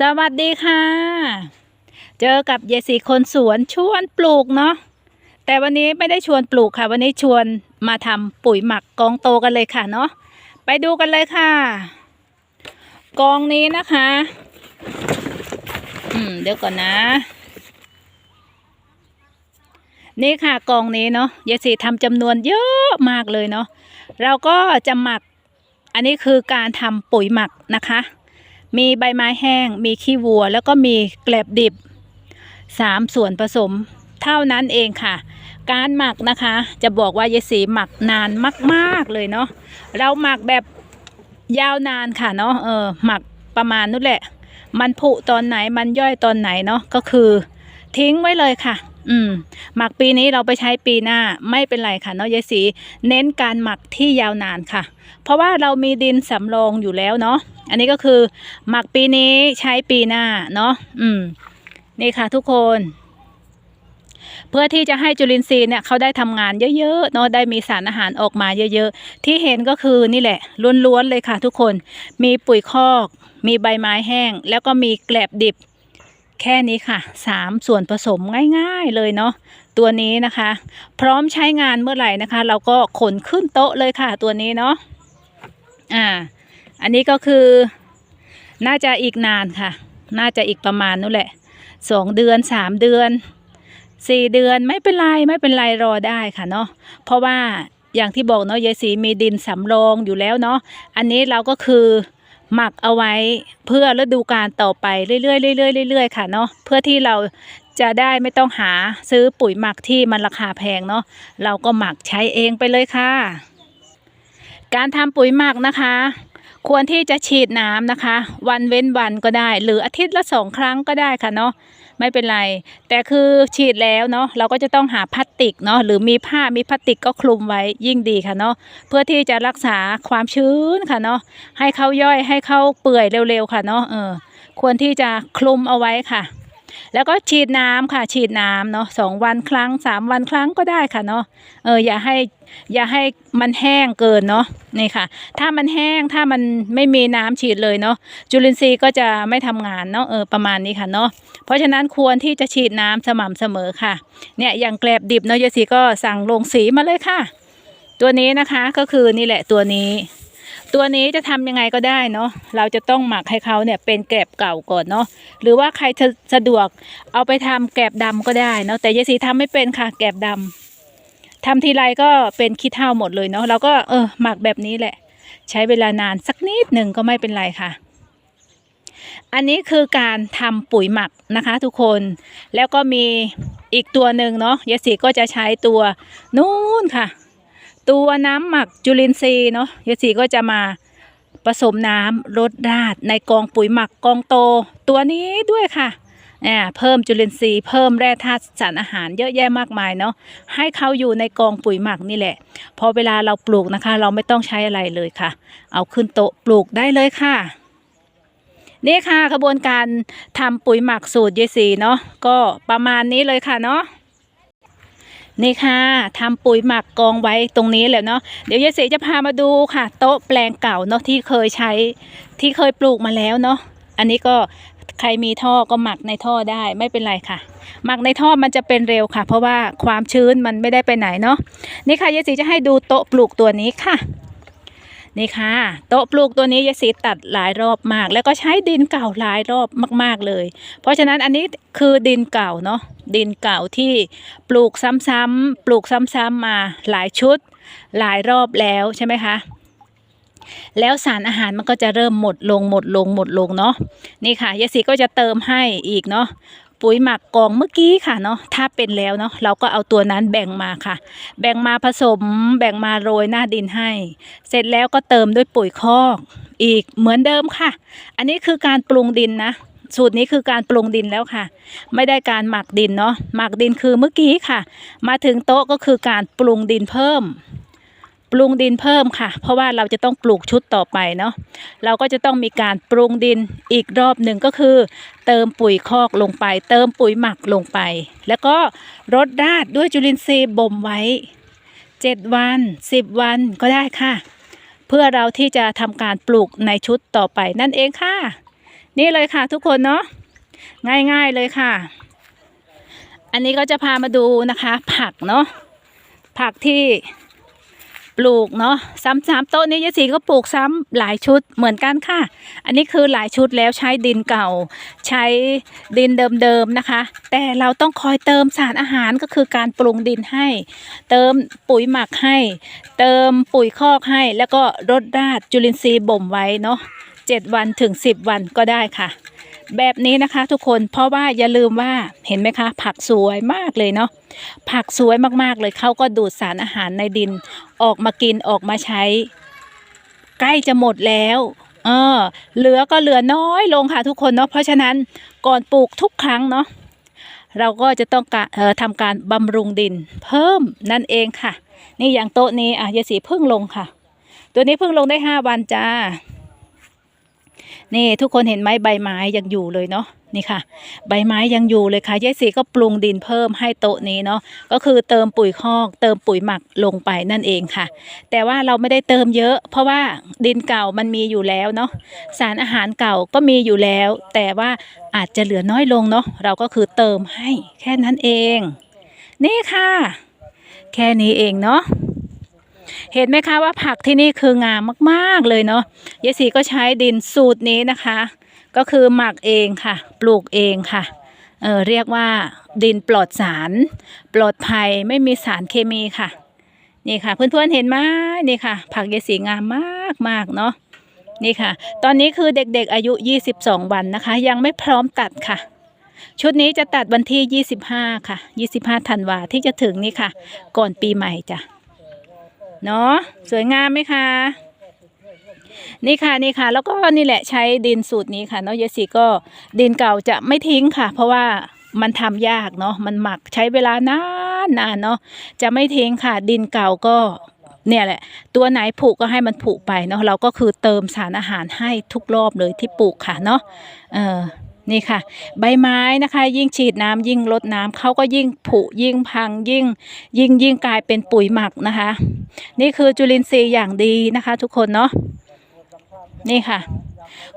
สวัสดีค่ะ เจอกับเยสีคนสวนชวนปลูกเนาะแต่วันนี้ไม่ได้ชวนปลูกค่ะ วันนี้ชวนมาทำปุ๋ยหมักกองโตกันเลยค่ะเนาะไปดูกันเลยค่ะ กองนี้นะคะ อืมเดี๋ยวก่อนนะ นี่ค่ะกองนี้เนาะเยสีทำจำนวนเยอะมากเลยเนาะเราก็จะหมัก อันนี้คือการทำปุ๋ยหมักนะคะ มีใบไม้แห้ง มีขี้วัว แล้วก็มีแกลบดิบสามส่วนผสม เท่านั้นเองค่ะ การหมักนะคะ จะบอกว่ายายสีหมักนานมากๆเลยเนาะเราหมักแบบยาวนานค่ะเนาะเออหมักประมาณนู้นแหละ มันผุตอนไหนมันย่อยตอนไหนเนาะก็คือ ทิ้งไว้เลยค่ะ อืม หมักปีนี้เราไปใช้ปีหน้าไม่เป็นไรค่ะเนาะยายสี เน้นการหมักที่ยาวนานค่ะ เพราะว่าเรามีดินสำรองอยู่แล้วเนาะอันนี้ก็คือ หมักปีนี้ใช้ปีหน้าเนาะอืม นี่ค่ะทุกคน เพื่อที่จะให้จุลินทรีย์เนี่ยเขาได้ทำงานเยอะๆเนาะได้มีสารอาหารออกมาเยอะๆ ที่เห็นก็คือนี่แหละล้วนๆเลยค่ะ ทุกคน มีปุ๋ยคอก มีใบไม้แห้ง แล้วก็มีแกลบดิบ แค่นี้ค่ะสามส่วนผสมง่ายๆเลยเนาะตัวนี้นะคะ พร้อมใช้งานเมื่อไหร่นะคะ เราก็ขนขึ้นโต๊ะเลยค่ะตัวนี้เนาะอ่า อันนี้ก็คือ น่าจะอีกนานค่ะ น่าจะอีกประมาณนู้นแหละสองเดือนสามเดือนสี่เดือนไม่เป็นไรไม่เป็นไรรอได้ค่ะเนาะเพราะว่าอย่างที่บอกเนาะยายศรีมีดินสำรองอยู่แล้วเนาะอันนี้เราก็คือ หมักเอาไว้เพื่อฤดูกาลต่อไปเรื่อยๆเรื่อยๆเรื่อยๆค่ะเนาะเพื่อที่เราจะได้ไม่ต้องหาซื้อปุ๋ยหมักที่มันราคาแพงเนาะเราก็หมักใช้เองไปเลยค่ะ การทำปุ๋ยหมักนะคะ ควรที่จะฉีดน้ำนะคะ วันเว้นวันก็ได้ หรืออาทิตย์ละสองครั้งก็ได้ค่ะเนาะ ไม่เป็นไร แต่คือฉีดแล้วเนาะเราก็จะต้องหาพลาสติกเนาะหรือมีผ้ามีพลาสติกก็คลุมไว้ยิ่งดีค่ะเนาะเพื่อที่จะรักษาความชื้นค่ะเนาะให้เขาย่อยให้เขาเปื่อยเร็วๆค่ะเนาะเออควรที่จะคลุมเอาไว้ค่ะ แล้วก็ฉีดน้ำค่ะฉีดน้ำเนาะสองวันครั้งสามวันครั้งก็ได้ค่ะเนาะเอออย่าให้อย่าให้มันแห้งเกินเนาะนี่ค่ะ ถ้ามันแห้งถ้ามันไม่มีน้ำฉีดเลยเนาะจุลินทรีย์ก็จะไม่ทำงานเนาะเออประมาณนี้ค่ะเนาะเพราะฉะนั้นควรที่จะฉีดน้ำสม่ำเสมอค่ะ เนี่ยอย่างแกลบดิบเนาะยายศรีก็สั่งลงสีมาเลยค่ะ ตัวนี้นะคะก็คือนี่แหละตัวนี้ ตัวนี้จะทำยังไงก็ได้เนาะเราจะต้องหมักให้เขาเนี่ยเป็นแกลบเก่าก่อนเนาะหรือว่าใครสะดวกเอาไปทำแกลบดำก็ได้เนาะแต่ยายศรีทำไม่เป็นค่ะแกลบดำทำทีไรก็เป็นขี้เถ้าหมดเลยเนาะเราก็เออหมักแบบนี้แหละ ใช้เวลานานสักนิดหนึ่งก็ไม่เป็นไรค่ะอันนี้คือการทำปุ๋ยหมักนะคะทุกคนแล้วก็มีอีกตัวหนึ่งเนาะยายศรีก็จะใช้ตัวนู้นค่ะ ตัวน้ำหมักจุลินทรีย์เนาะยายศรีก็จะมาผสมน้ำรดราดในกองปุ๋ยหมักกองโต ตัวนี้ด้วยค่ะอ่าเพิ่มจุลินทรีย์เพิ่มแร่ธาตุสารอาหารเยอะแยะมากมายเนาะให้เขาอยู่ในกองปุ๋ยหมักนี่แหละ พอเวลาเราปลูกนะคะ เราไม่ต้องใช้อะไรเลยค่ะ เอาขึ้นโต๊ะปลูกได้เลยค่ะ นี่ค่ะกระบวนการทำปุ๋ยหมักสูตรยายศรีเนาะก็ประมาณนี้เลยค่ะเนาะ นี่ค่ะทำปุ๋ยหมักกองไว้ตรงนี้แหละเนาะเดี๋ยวยายศรีจะพามาดูค่ะ โต๊ะแปลงเก่าเนาะที่เคยใช้ที่เคยปลูกมาแล้วเนาะอันนี้ก็ใครมีท่อก็หมักในท่อได้ไม่เป็นไรค่ะ หมักในท่อมันจะเป็นเร็วค่ะ เพราะว่าความชื้นมันไม่ได้ไปไหนเนาะนี่ค่ะยายศรีจะให้ดูโต๊ะปลูกตัวนี้ค่ะ นี่ค่ะโต๊ะปลูกตัวนี้ยายศรีตัดหลายรอบมาก แล้วก็ใช้ดินเก่าหลายรอบมาก ๆเลย เพราะฉะนั้นอันนี้คือดินเก่าเนาะดินเก่าที่ปลูกซ้ำๆปลูกซ้ำๆมาหลายชุด หลายรอบแล้วใช่ไหมคะแล้วสารอาหารมันก็จะเริ่มหมดลงหมดลงหมดลงเนาะนี่ค่ะยายศรีก็จะเติมให้อีกเนาะ ปุ๋ยหมักกองเมื่อกี้ค่ะเนาะถ้าเป็นแล้วเนาะเราก็เอาตัวนั้นแบ่งมาค่ะ แบ่งมาผสมแบ่งมาโรยหน้าดินให้ เสร็จแล้วก็เติมด้วยปุ๋ยคอกอีกเหมือนเดิมค่ะ อันนี้คือการปรุงดินนะสูตรนี้คือการปรุงดินแล้วค่ะ ไม่ได้การหมักดินเนาะหมักดินคือเมื่อกี้ค่ะ มาถึงโต๊ะก็คือการปรุงดินเพิ่ม ปรุงดินเพิ่มค่ะ เพราะว่าเราจะต้องปลูกชุดต่อไปเนาะเราก็จะต้องมีการปรุงดินอีกรอบหนึ่งก็คือ เติมปุ๋ยคอกลงไป เติมปุ๋ยหมักลงไป แล้วก็รดราดด้วยจุลินทรีย์บ่มไว้ 7 วัน 10 วันก็ได้ค่ะ เพื่อเราที่จะทำการปลูกในชุดต่อไปนั่นเองค่ะ นี่เลยค่ะทุกคนเนาะง่ายๆเลยค่ะ อันนี้ก็จะพามาดูนะคะ ผักเนาะผักที่ ปลูกเนาะซ้ำๆโต๊ะนี้ยายศรีก็ปลูกซ้ำหลายชุดเหมือนกันค่ะ อันนี้คือหลายชุดแล้วใช้ดินเก่า ใช้ดินเดิมๆนะคะ แต่เราต้องคอยเติมสารอาหารก็คือการปรุงดินให้ เติมปุ๋ยหมักให้ เติมปุ๋ยคอกให้ แล้วก็รดราดจุลินทรีย์บ่มไว้เนาะเจ็ดวันถึงสิบวันก็ได้ค่ะ แบบนี้นะคะ ทุกคนเพราะว่าอย่าลืมว่าเห็นไหมคะ ผักสวยมากเลยเนาะผักสวยมากๆเลยเขาก็ดูดสารอาหารในดิน ออกมากินออกมาใช้ ใกล้จะหมดแล้วเออเหลือก็เหลือน้อยลงค่ะทุกคนเนาะเพราะฉะนั้นก่อนปลูกทุกครั้งเนาะเราก็จะต้องการเอ่อทำการบำรุงดิน เพิ่มนั่นเองค่ะ นี่อย่างโต๊ะนี้อะยายสีเพิ่งลงค่ะ ตัวนี้เพิ่งลงได้ห้าวันจ้า นี่ทุกคนเห็นไหมใบไม้ยังอยู่เลยเนาะนี่ค่ะ ใบไม้ยังอยู่เลยค่ะยายสีก็ปรุงดินเพิ่มให้โต๊ะนี้เนาะก็คือเติมปุ๋ยคอก เติมปุ๋ยหมักลงไปนั่นเองค่ะ แต่ว่าเราไม่ได้เติมเยอะ เพราะว่าดินเก่ามันมีอยู่แล้วเนาะสารอาหารเก่าก็มีอยู่แล้ว แต่ว่าอาจจะเหลือน้อยลงเนาะเราก็คือเติมให้แค่นั้นเอง นี่ค่ะ แค่นี้เองเนาะ เห็นไหมคะว่าผักที่นี่คืองามมากๆเลยเนาะยายศรีก็ใช้ดินสูตรนี้นะคะ ก็คือหมักเองค่ะ ปลูกเองค่ะเออเรียกว่าดินปลอดสาร ปลอดภัยไม่มีสารเคมีค่ะ นี่ค่ะ เพื่อนๆเห็นไหมนี่ค่ะ ผักยายสีงามมากมากๆเนาะนี่ค่ะ ตอนนี้คือเด็กๆอายุ 22 วันนะคะ ยังไม่พร้อมตัดค่ะ ชุดนี้จะตัดวันที่ 25 ค่ะ 25ธันวาที่จะถึงนี่ค่ะ ก่อนปีใหม่จ้ะ เนาะสวยงามไหมคะ นี่ค่ะนี่ค่ะ แล้วก็นี่แหละใช้ดินสูตรนี้ค่ะเนาะเยสีก็ดินเก่าจะไม่ทิ้งค่ะ เพราะว่ามันทำยากเนาะมันหมักใช้เวลานานนานเนาะจะไม่ทิ้งค่ะ ดินเก่าก็เนี่ยแหละ ตัวไหนผุก็ให้มันผุไปเนาะเราก็คือเติมสารอาหารให้ทุกรอบเลยที่ปลูกค่ะเนาะเออ นี่ค่ะ ใบไม้นะคะ ยิ่งฉีดน้ำยิ่งลดน้ำเขาก็ยิ่งผุยิ่งพังยิ่ง ยิ่งยิ่งกลายเป็นปุ๋ยหมักนะคะ นี่คือจุลินทรีย์อย่างดีนะคะ ทุกคนเนาะนี่ค่ะ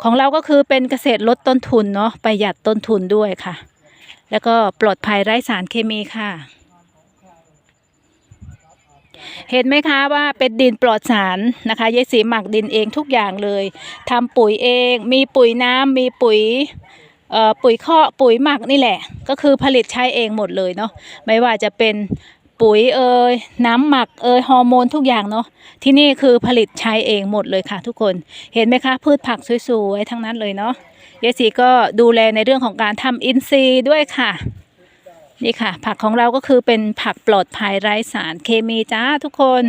ของเราก็คือเป็นเกษตรลดต้นทุนเนาะประหยัดต้นทุนด้วยค่ะ แล้วก็ปลอดภัยไร้สารเคมีค่ะ เห็นไหมคะว่าเป็นดินปลอดสารนะคะยายสีหมักดินเองทุกอย่างเลยทำปุ๋ยเอง มีปุ๋ยน้ำมีปุ๋ย ปุ๋ยเคาะปุ๋ยหมักนี่แหละ ก็คือผลิตใช้เองหมดเลยเนาะไม่ว่าจะเป็นปุ๋ยเอ่ยน้ำหมักเอ่ยฮอร์โมนทุกอย่างเนาะที่นี่คือผลิตใช้เองหมดเลยค่ะทุกคนเห็นไหมคะ พืชผักสวยๆทั้งนั้นเลยเนาะยายศรีก็ดูแลในเรื่องของการทำอินทรีย์ด้วยค่ะ นี่ค่ะ ผักของเราก็คือเป็นผักปลอดภัยไร้สารเคมีจ้าทุกคน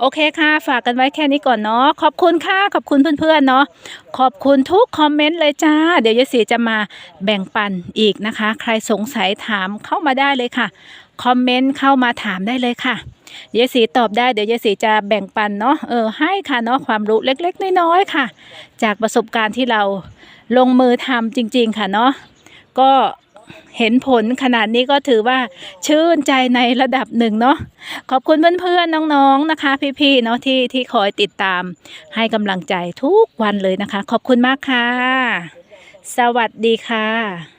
โอเคค่ะ ฝากกันไว้แค่นี้ก่อนเนาะขอบคุณค่ะ ขอบคุณเพื่อนๆเนาะขอบคุณทุกคอมเมนต์เลยจ้า เดี๋ยวยายศรีจะมาแบ่งปันอีกนะคะ ใครสงสัยถามเข้ามาได้เลยค่ะคอมเมนต์เข้ามาถามได้เลยค่ะเยสีตอบได้เดี๋ยวยายสีจะแบ่งปันเนาะเออให้ค่ะเนาะความรู้เล็กๆน้อยๆค่ะ จากประสบการณ์ที่เราลงมือทำจริง ๆ ค่ะเนาะก็ เห็นผลขนาดนี้ก็ถือว่าชื่นใจในระดับหนึ่งเนาะขอบคุณเพื่อนๆน้องๆนะคะ พี่ๆเนาะที่ที่คอยติดตามให้กำลังใจทุกวันเลยนะคะ ขอบคุณมากค่ะ สวัสดีค่ะ